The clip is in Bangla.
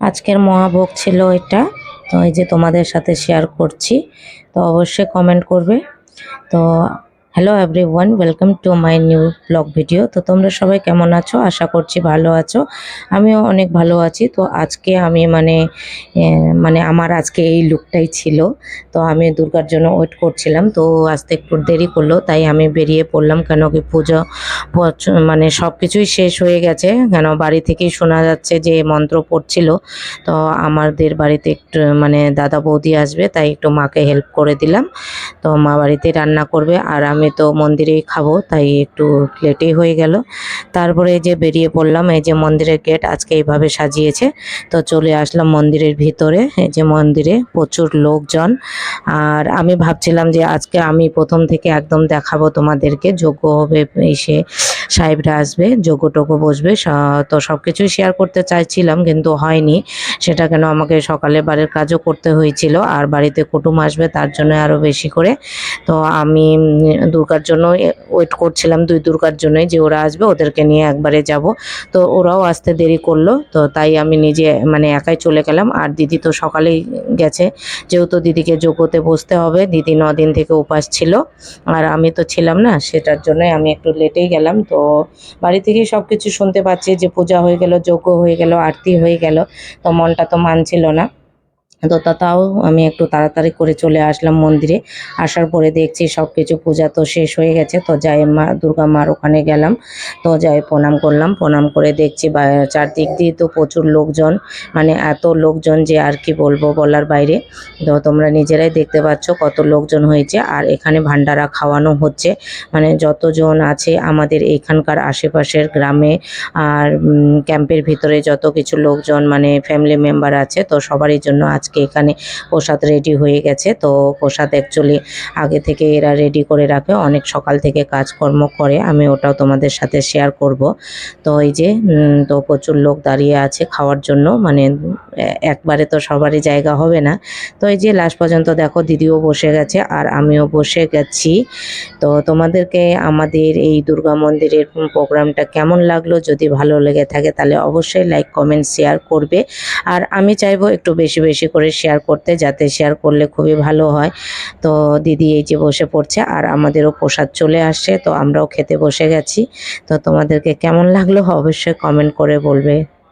আজকের মহাভোগ ছিল এটা। তো এই যে তোমাদের সাথে শেয়ার করছি, তো অবশ্যই কমেন্ট করবে। তো hello everyone welcome to my new blog video তো তোমরা সবাই কেমন আছো? আশা করছি ভালো আছো। আমিও অনেক ভালো আছি। তো আজকে আমি মানে মানে আমার আজকে এই লুকটাই ছিল। তো আমি দুর্গার জন্য ওয়েট করছিলাম। তো আসতে একটু দেরি করল, তাই আমি বেরিয়ে পড়লাম। কেন কি পুজো মানে সব কিছুই শেষ হয়ে গেছে। কেন বাড়ি থেকেই শোনা যাচ্ছে যে মন্ত্র পড়ছিল। তো আমাদের বাড়িতে একটু মানে দাদা বৌদি আসবে, তাই একটু মাকে হেল্প করে দিলাম। তো মা বাড়িতে রান্না করবে। আর আমি তো মন্দিরেই খাব, তাই একটু লেটেই হয়ে গেল। তারপরে যে বেরিয়ে পড়লাম, এই যে মন্দিরের গেট আজকে এইভাবে সাজিয়েছে। তো চলে আসলাম মন্দিরের ভিতরে, এই যে মন্দিরে প্রচুর লোকজন। আর আমি ভাবছিলাম যে আজকে আমি প্রথম থেকে একদম দেখাবো তোমাদেরকে, যোগ্য হবে এসে। সাহেবরা আসবে যোগ্য টোগ্য বসবে তো সব কিছুই শেয়ার করতে চাইছিলাম কিন্তু হয়নি। সেটা কেন আমাকে সকালে বাড়ির কাজও করতে হয়েছিল, আর বাড়িতে কুটুম আসবে তার জন্য আরও বেশি করে। তো আমি দুর্গার জন্য ওয়েট করছিলাম দুই দুর্গার জন্যই যে ওরা আসবে, ওদেরকে নিয়ে একবারে যাব। তো ওরাও আসতে দেরি করল, তো তাই আমি নিজে মানে একাই চলে গেলাম। আর দিদি তো সকালেই গেছে, যেহেতু দিদিকে যোগ্যতে বসতে হবে, দিদি দিন থেকে উপাস ছিল। আর আমি তো ছিলাম না, সেটার জন্যই আমি একটু লেটেই গেলাম, তো বাড়ি থেকেই সব কিছু শুনতে পাচ্ছি যে পূজা হয়ে গেল, যজ্ঞ হয়ে গেল, আরতি হয়ে গেল। তো মনটা তো মানছিল না। তো তাও আমি একটু তাড়াতাড়ি করে চলে আসলাম মন্দিরে। আসার পরে দেখছি সব কিছু পূজা তো শেষ হয়ে গেছে, তো যাই মা, দুর্গা মার ওখানে গেলাম। তো যাই প্রণাম করলাম, প্রণাম করে দেখছি চারদিক দিয়ে তো প্রচুর লোকজন মানে এত লোকজন যে আর কি বলব বলার বাইরে। তো তোমরা নিজেরাই দেখতে পাচ্ছ কত লোকজন হয়েছে, আর এখানে ভান্ডারা খাওয়ানো হচ্ছে। মানে যতজন আছে আমাদের এখানকার আশেপাশের গ্রামে আর ক্যাম্পের ভিতরে যত কিছু লোকজন মানে ফ্যামিলি মেম্বার আছে, তো সবারই জন্য আজকে এখানে প্রসাদ রেডি হয়ে গেছে। তো প্রসাদ অ্যাকচুয়ালি আগে থেকে এরা রেডি করে রাখে। অনেক সকাল থেকে কাজকর্ম করে। আমি ওটাও তোমাদের সাথে শেয়ার করব। তো এই যে তো প্রচুর লোক দাঁড়িয়ে আছে খাওয়ার জন্য। মানে একবারে তো সবারই জায়গা হবে না। তো এই যে লাস্ট পর্যন্ত দেখো দিদিও বসে গেছে আর আমিও বসে গেছি। তো তোমাদেরকে আমাদের এই দুর্গা মন্দিরের প্রোগ্রামটা কেমন লাগল? যদি ভালো লেগে থাকে তাহলে অবশ্যই লাইক কমেন্ট শেয়ার করবে। আর আমি চাইব একটু বেশি বেশি করে শেয়ার করতে যাতে শেয়ার করলে খুবই ভালো হয়। তো দিদি এই যে বসে পড়ছে আর আমাদেরও প্রসাদ চলে আসছে, তো আমরাও খেতে বসে গেছি। তো তোমাদেরকে কেমন লাগল অবশ্যই কমেন্ট করে বলবে।